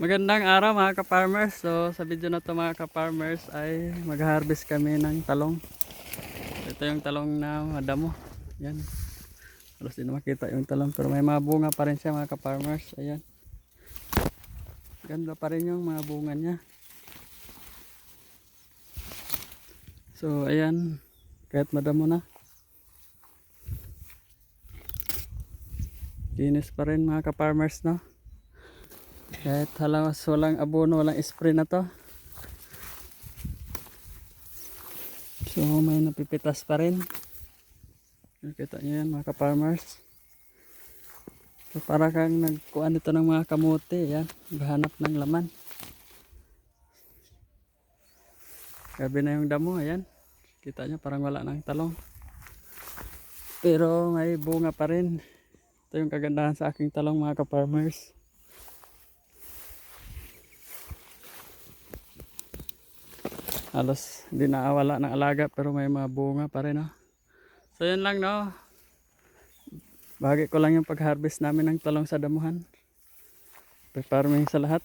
Magandang araw mga ka-farmers. So sa video na to mga ka-farmers ay mag-harvest kami ng talong. Ito yung talong na madamo. Yan. Halos din makita yung talong pero may mga bunga pa rin siya mga ka-farmers. Ayan. Ganda pa rin yung mga bunga niya. So ayan. Kahit madamo na. Linis pa rin mga ka-farmers no. Kahit halos walang abono, walang spray na to. So may napipitas pa rin. Nakita nyo yan mga ka-farmers. So para kang nagkuhan ito ng mga kamote. Yan, maghanap ng laman. Gabi na yung damo, ayan. Kita nyo parang wala ng talong. Pero may bunga pa rin. Ito yung kagandahan sa aking talong mga ka-farmers. Halos hindi naawala ng alaga pero may mga bunga pa rin no? so yun lang no? Bahagi ko lang yung pag harvest namin ng talong sa damuhan. Pre-farming sa lahat